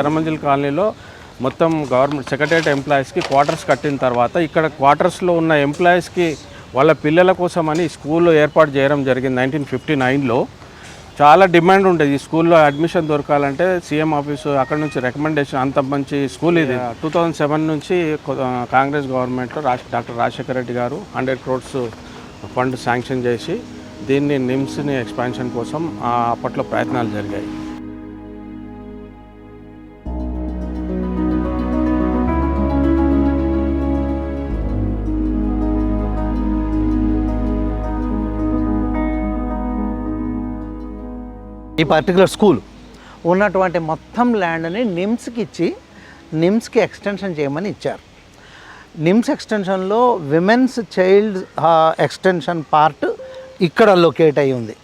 ఎర్రమంజిల్ కాలనీలో మొత్తం government secretariat ఎంప్లాయీస్కి క్వార్టర్స్ కట్టిన తర్వాత ఇక్కడ క్వార్టర్స్లో ఉన్న ఎంప్లాయీస్కి వాళ్ళ పిల్లల కోసమని స్కూల్ ఏర్పాటు చేయడం జరిగింది నైన్టీన్ ఫిఫ్టీ నైన్లో. చాలా డిమాండ్ ఉండేది. ఈ స్కూల్లో అడ్మిషన్ దొరకాలంటే సీఎం ఆఫీసు అక్కడ నుంచి రికమెండేషన్ అంత మంచి స్కూల్ ఇది. టూ థౌజండ్ సెవెన్ నుంచి కాంగ్రెస్ గవర్నమెంట్లో రాజ్ డాక్టర్ రాజశేఖర రెడ్డి గారు హండ్రెడ్ క్రోడ్స్ ఫండ్ శాంక్షన్ చేసి దీన్ని నిమ్స్ని ఎక్స్పాన్షన్ కోసం అప్పట్లో ప్రయత్నాలు జరిగాయి. ఈ పర్టికులర్ స్కూల్ ఉన్నటువంటి మొత్తం ల్యాండ్ని నిమ్స్కి ఇచ్చి నిమ్స్కి ఎక్స్టెన్షన్ చేయమని ఇచ్చారు. నిమ్స్ ఎక్స్టెన్షన్లో విమెన్స్ చైల్డ్ ఎక్స్టెన్షన్ పార్ట్ ఇక్కడ లొకేట్ అయి ఉంది.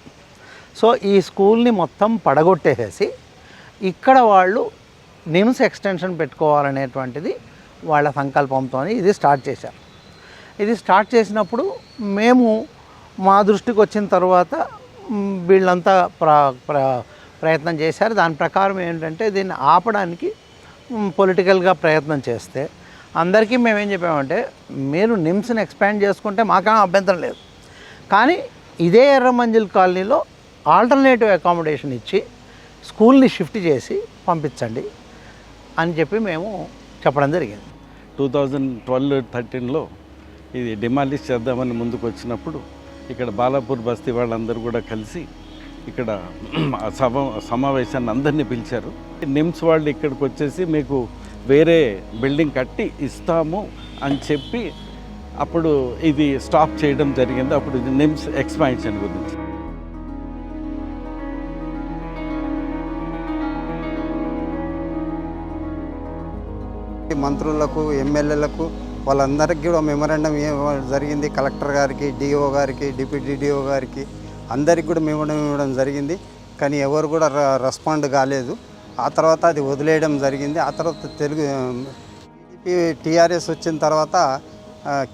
సో ఈ స్కూల్ని మొత్తం పడగొట్టేసేసి ఇక్కడ వాళ్ళు నిమ్స్ ఎక్స్టెన్షన్ పెట్టుకోవాలనేటువంటిది వాళ్ళ సంకల్పంతో ఇది స్టార్ట్ చేశారు. ఇది స్టార్ట్ చేసినప్పుడు మేము మా దృష్టికి వచ్చిన తర్వాత వీళ్ళంతా ప్ర ప్ర ప్రయత్నం చేశారు. దాని ప్రకారం ఏంటంటే దీన్ని ఆపడానికి పొలిటికల్గా ప్రయత్నం చేస్తే అందరికీ మేమేం చెప్పామంటే మీరు నిమ్స్ని ఎక్స్పాండ్ చేసుకుంటే మాకేం అభ్యంతరం లేదు. కానీ ఇదే ఎర్రమంజిల్ కాలనీలో ఆల్టర్నేటివ్ అకామిడేషన్ ఇచ్చి స్కూల్ని షిఫ్ట్ చేసి పంపించండి అని చెప్పి మేము చెప్పడం జరిగింది. టూ థౌజండ్ ట్వెల్వ్ థర్టీన్లో ఇది డిమాలిష్ చేద్దామని ముందుకు వచ్చినప్పుడు ఇక్కడ బాలాపూర్ బస్తీ వాళ్ళందరూ కూడా కలిసి ఇక్కడ ఆ సభ సమావేశాన్ని అందరినీ పిలిచారు. నిమ్స్ వాళ్ళు ఇక్కడికి వచ్చేసి మీకు వేరే బిల్డింగ్ కట్టి ఇస్తాము అని చెప్పి అప్పుడు ఇది స్టాప్ చేయడం జరిగింది. అప్పుడు ఇది నిమ్స్ ఎక్స్పాన్షన్ గురించి. మంత్రులకు ఎమ్మెల్యేలకు వాళ్ళందరికీ కూడా మెమరాండం ఇవ్వడం జరిగింది? కలెక్టర్ గారికి డిఓ గారికి డిప్యూటీ డిఓ గారికి అందరికి కూడా మెమరాండం ఇవ్వడం జరిగింది. కానీ ఎవరు కూడా రెస్పాండ్ కాలేదు. ఆ తర్వాత అది వదిలేయడం జరిగింది. ఆ తర్వాత తెలుగు టీఆర్ఎస్ వచ్చిన తర్వాత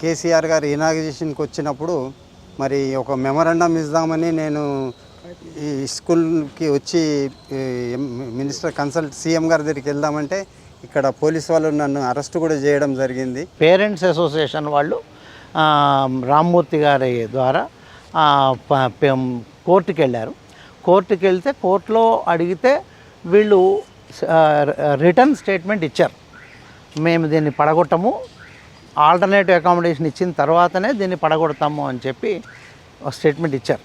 కేసీఆర్ గారు ఇనాగ్రేషన్కి వచ్చినప్పుడు మరి ఒక మెమరాండం ఇద్దామని నేను ఈ స్కూల్కి వచ్చి మినిస్టర్ కన్సల్ట్ సీఎం గారి దగ్గరికి వెళ్దామంటే ఇక్కడ పోలీస్ వాళ్ళు నన్ను అరెస్ట్ కూడా చేయడం జరిగింది. పేరెంట్స్ అసోసియేషన్ వాళ్ళు రామ్మూర్తి గారి ద్వారా ఆ, కోర్టుకి వెళ్ళారు కోర్టుకి వెళ్తే కోర్టులో అడిగితే వీళ్ళు రిటర్న్ స్టేట్మెంట్ ఇచ్చారు. మేము దీన్ని పడగొట్టము ఆల్టర్నేటివ్ అకామిడేషన్ ఇచ్చిన తర్వాతనే దీన్ని పడగొడతాము అని చెప్పి స్టేట్మెంట్ ఇచ్చారు.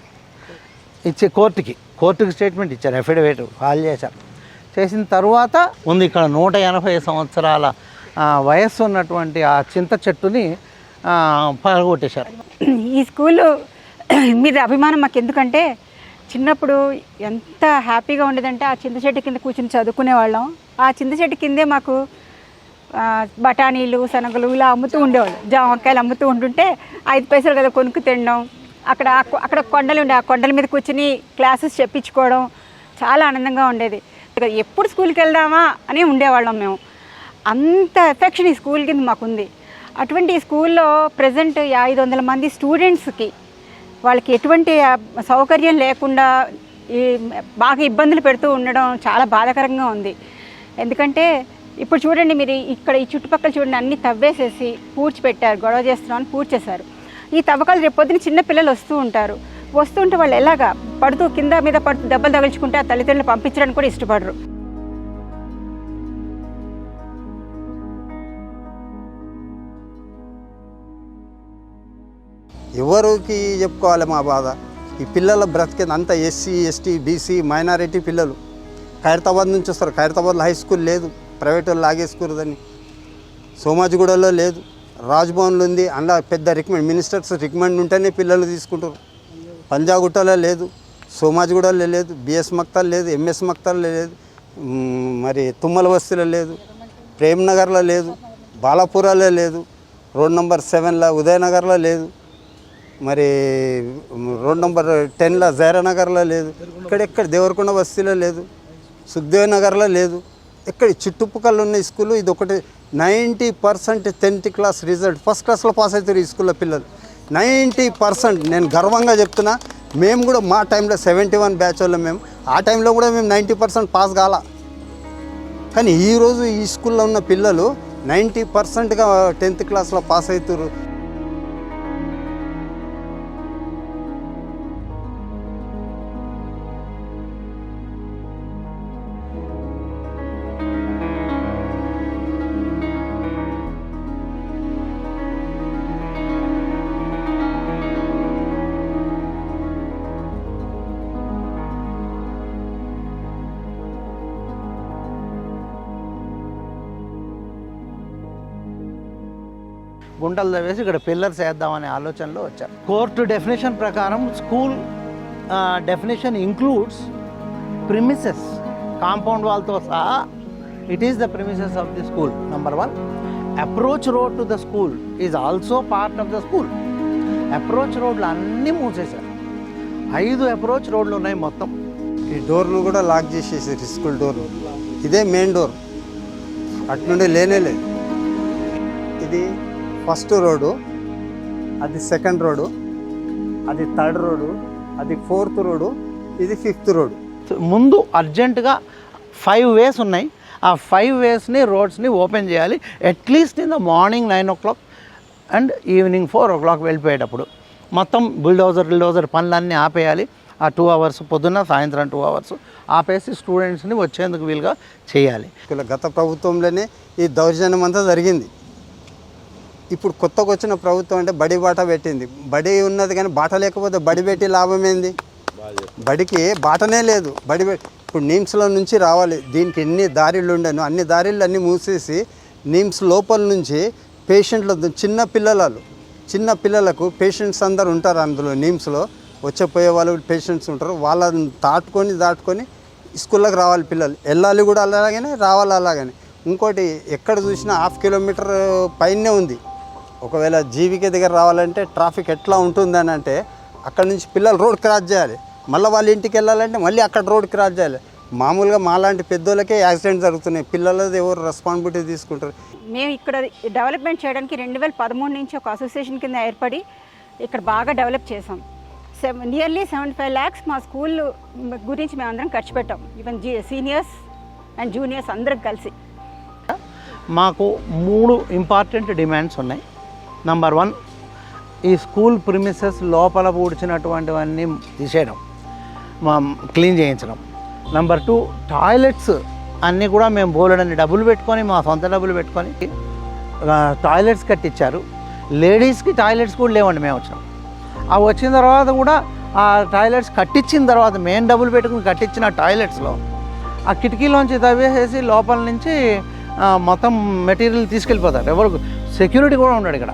ఇచ్చే కోర్టుకి కోర్టుకి స్టేట్మెంట్ ఇచ్చారు అఫిడవిట్ ఫాల్ చేశారు. చేసిన తర్వాత ఉంది ఇక్కడ నూట ఎనభై సంవత్సరాల వయస్సు ఉన్నటువంటి ఆ చింత చెట్టుని ఆ, పగలగొట్టేశారు. ఈ స్కూలు మీద అభిమానం మాకు ఎందుకంటే చిన్నప్పుడు ఎంత హ్యాపీగా ఉండేదంటే ఆ చింత చెట్టు కింద కూర్చుని చదువుకునే వాళ్ళం. ఆ చింత చెట్టు కిందే మాకు బఠానీలు శనగలు ఇలా అమ్ముతూ ఉండేవాళ్ళు. జామకాయలు అమ్ముతూ ఉంటుంటే ఐదు పైసలు కదా కొనుక్కు తినడం. అక్కడ అక్కడ కొండలు ఉండే ఆ కొండల మీద కూర్చుని క్లాసెస్ చెప్పించుకోవడం చాలా ఆనందంగా ఉండేది. ఎప్పుడు స్కూల్కి వెళ్దామా అని ఉండేవాళ్ళం మేము. అంత ఎఫెక్షన్ ఈ స్కూల్ కింద మాకుంది. అటువంటి స్కూల్లో ప్రజెంట్ ఐదు వందల మంది స్టూడెంట్స్కి వాళ్ళకి ఎటువంటి సౌకర్యం లేకుండా ఈ బాగా ఇబ్బందులు పెడుతూ ఉండడం చాలా బాధాకరంగా ఉంది. ఎందుకంటే ఇప్పుడు చూడండి మీరు ఇక్కడ ఈ చుట్టుపక్కల చూడండి అన్ని తవ్వేసేసి పూడ్చిపెట్టారు గొడవ చేస్తున్నామని పూడ్చేశారు. ఈ తవ్వకాలు రేపు చిన్న పిల్లలు వస్తూ ఉంటారు. వస్తుంటే వాళ్ళు ఎలాగా పడుతూ కింద మీద పడుతూ దెబ్బలు తగిలించుకుంటే ఆ తల్లిదండ్రులు పంపించడానికి కూడా ఇష్టపడరు. ఎవరికి చెప్పుకోవాలి మా బాధ? ఈ పిల్లల బ్రతికేది అంతా ఎస్సీ ఎస్టీ బీసీ మైనారిటీ పిల్లలు. ఖైరతాబాద్ నుంచి వస్తారు. ఖైరతాబాద్లో హై స్కూల్ లేదు. ప్రైవేట్ వాళ్ళు లాగేసుకురదని సోమాజిగూడలో లేదు. రాజ్భవన్లో ఉంది. అందులో పెద్ద రికమెండ్ మినిస్టర్స్ రికమెండ్ ఉంటేనే పిల్లలు తీసుకుంటారు. పంజాగుట్టలో లేదు సోమాజిగూడలో లేదు బిఎస్ మక్తాలు లేదు ఎంఎస్ మక్తాల్లో లేదు మరి తుమ్మల బస్తీలో లేదు ప్రేమ్నగర్లో లేదు బాలాపురాలో లేదు రోడ్ నెంబర్ సెవెన్లో ఉదయనగర్లో లేదు మరి రోడ్ నెంబర్ టెన్లో జైరానగర్లో లేదు ఇక్కడెక్కడ దేవరకొండ బస్తీలో లేదు సుఖదేవ్ నగర్లో లేదు ఇక్కడ చుట్టుపక్కల ఉన్న స్కూలు స్కూల్ ఇది ఒకటి ninety percent tenth class result first క్లాస్లో పాస్ అవుతారు ఈ స్కూల్లో పిల్లలు. నైంటీ పర్సెంట్ నేను గర్వంగా చెప్తున్నా మేము కూడా మా టైంలో సెవెంటీ వన్ బ్యాచ్ వాళ్ళం మేము. ఆ టైంలో కూడా మేము నైంటీ పర్సెంట్ పాస్ కాల. కానీ ఈరోజు ఈ స్కూల్లో ఉన్న పిల్లలు నైంటీ పర్సెంట్గా టెన్త్ క్లాస్లో పాస్ అవుతారు గుంటలు తవ్వేసి ఇక్కడ పిల్లర్స్ వేద్దామనే ఆలోచనలో వచ్చారు కోర్టు డెఫినేషన్ ప్రకారం school definition includes premises compound వాల్తో సహా it is the premises of the school number one. Approach road to the school is also part of the school. Approach రోడ్లు అన్నీ మూసేశారు. ఐదు అప్రోచ్ రోడ్లు ఉన్నాయి మొత్తం. ఈ డోర్ను కూడా లాక్ చేసేసారు స్కూల్ డోర్లు ఇదే మెయిన్ డోర్. అటు నుండి లేనే లేదు. ఇది ఫస్ట్ రోడ్డు అది సెకండ్ రోడ్డు అది థర్డ్ రోడ్డు అది ఫోర్త్ రోడ్డు ఇది ఫిఫ్త్ రోడ్డు. ముందు అర్జెంటుగా ఫైవ్ వేస్ ఉన్నాయి. ఆ ఫైవ్ వేస్ని రోడ్స్ని ఓపెన్ చేయాలి. At least in the morning nine o'clock and evening four o'clock వెళ్ళిపోయేటప్పుడు. మొత్తం బుల్డోజర్ బిల్డోజర్ పనులన్నీ ఆపేయాలి. ఆ టూ అవర్స్ పొద్దున్న సాయంత్రం టూ అవర్స్ ఆపేసి స్టూడెంట్స్ని వచ్చేందుకు వీలుగా చేయాలి. గత ప్రభుత్వంలోనే ఈ దౌర్జన్యం అంతా జరిగింది. ఇప్పుడు కొత్తగా వచ్చిన ప్రభుత్వం అంటే బడి బాట పెట్టింది. బడి ఉన్నది కానీ బాట లేకపోతే బడి పెట్టి లాభం ఏంది? బడికి బాటనే లేదు. బడి ఇప్పుడు నిమ్స్లో నుంచి రావాలి. దీనికి ఎన్ని దారిళ్ళు ఉండను అన్ని దారిళ్ళు అన్నీ మూసేసి నిమ్స్ లోపల నుంచి పేషెంట్ల చిన్న పిల్లలు చిన్న పిల్లలకు పేషెంట్స్ అందరు ఉంటారు అందులో నిమ్స్లో. వచ్చే పోయే వాళ్ళు పేషెంట్స్ ఉంటారు. వాళ్ళని దాటుకొని దాటుకొని స్కూల్లోకి రావాలి పిల్లలు. వెళ్ళాలి కూడా అలాగనే రావాలి అలాగనే. ఇంకోటి ఎక్కడ చూసినా హాఫ్ కిలోమీటర్ పైనే ఉంది. ఒకవేళ జీవిక దగ్గర రావాలంటే ట్రాఫిక్ ఎట్లా ఉంటుందని అంటే అక్కడ నుంచి పిల్లలు రోడ్ క్రాస్ చేయాలి. మళ్ళీ వాళ్ళ ఇంటికి వెళ్ళాలంటే మళ్ళీ అక్కడ రోడ్ క్రాస్ చేయాలి. మామూలుగా మాలాంటి పెద్దోళ్ళకే యాక్సిడెంట్ జరుగుతున్నాయి. పిల్లలది ఎవరు రెస్పాన్సిబిలిటీ తీసుకుంటారు? మేము ఇక్కడ డెవలప్మెంట్ చేయడానికి రెండు వేల పదమూడు నుంచి ఒక అసోసియేషన్ కింద ఏర్పడి ఇక్కడ బాగా డెవలప్ చేసాం seven nearly seventy five lakhs మా స్కూల్ గురించి మేము అందరం ఖర్చు పెట్టాం. Even the seniors and juniors అందరం కలిసి. మాకు మూడు ఇంపార్టెంట్ డిమాండ్స్ ఉన్నాయి. నంబర్ వన్ ఈ స్కూల్ ప్రిమిసెస్ లోపల పూడ్చినటువంటివన్నీ తీసేయడం మా క్లీన్ చేయించడం. నంబర్ టూ టాయిలెట్స్ అన్నీ కూడా మేము బోలెడన్ని డబ్బులు పెట్టుకొని మా సొంత డబ్బులు పెట్టుకొని టాయిలెట్స్ కట్టించారు లేడీస్కి టాయిలెట్స్ కూడా లేవండి మేము వచ్చాం అవి వచ్చిన తర్వాత కూడా ఆ టాయిలెట్స్ కట్టించిన తర్వాత మేము డబ్బులు పెట్టుకుని కట్టించిన టాయిలెట్స్లో ఆ కిటికీలోంచి తవ్వేసేసి లోపల నుంచి మొత్తం మెటీరియల్ తీసుకెళ్ళిపోతారు. ఎవరు సెక్యూరిటీ కూడా ఉన్నాడు ఇక్కడ.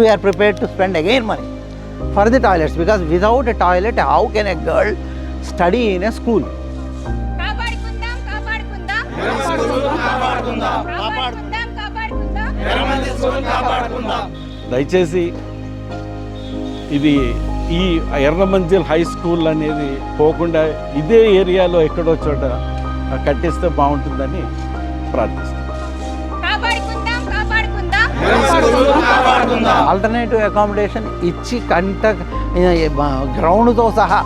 We're prepared to spend again money for the toilets because without a toilet how can a girl study in a school కాపాడుకుందాం కాపాడుకుందాం కాపాడుకుందాం కాపాడుకుందాం. దయచేసి ఇది ఈ ఎర్రమంజిల్ హై స్కూల్ అనేది పోకుండా ఇదే ఏరియాలో ఎక్కడో చోట కట్టిస్తే బాగుంటుందని కాపాడుకుందాం. ఆల్టర్నేటివ్ అకామిడేషన్ ఇచ్చి కంట గ్రౌండ్తో సహా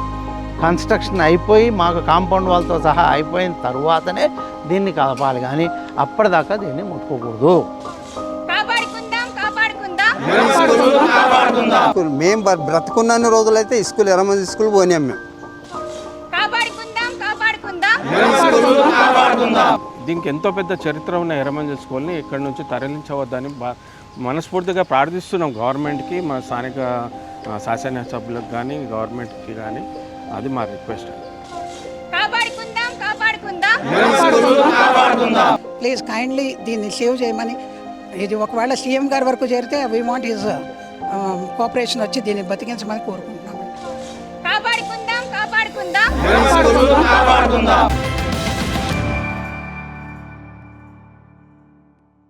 కన్స్ట్రక్షన్ అయిపోయి మాకు కాంపౌండ్ వాళ్ళతో సహా అయిపోయిన తర్వాతనే దీన్ని కలపాలి. కానీ అప్పటిదాకా దీన్ని ముట్టుకోకూడదు. మేము బ- బ్రతుకున్న రోజులైతే స్కూల్ ఎర్రమంది స్కూల్ పోయినాం మేము. దీనికి ఎంతో పెద్ద చరిత్ర ఉన్న ఎర్రమంజల్ స్కూల్ని ఇక్కడ నుంచి తరలించవద్దని బా మనస్ఫూర్తిగా ప్రార్థిస్తున్నాం గవర్నమెంట్కి మా స్థానిక ఆ, శాసనసభ్యులకు కానీ గవర్నమెంట్కి కానీ అది మా రిక్వెస్ట్. కాపాడుకుందాం కాపాడుకుందాం. ప్లీజ్ కైండ్లీ దీన్ని సేవ్ చేయమని ఇది ఒకవేళ సీఎం గారి వరకు చేరితే వీ వాంట్ హిజ్ కోఆపరేషన్ వచ్చి దీన్ని బతికించమని కోరుకుంటున్నాం. కాపాడుకుందాం కాపాడుకుందాం.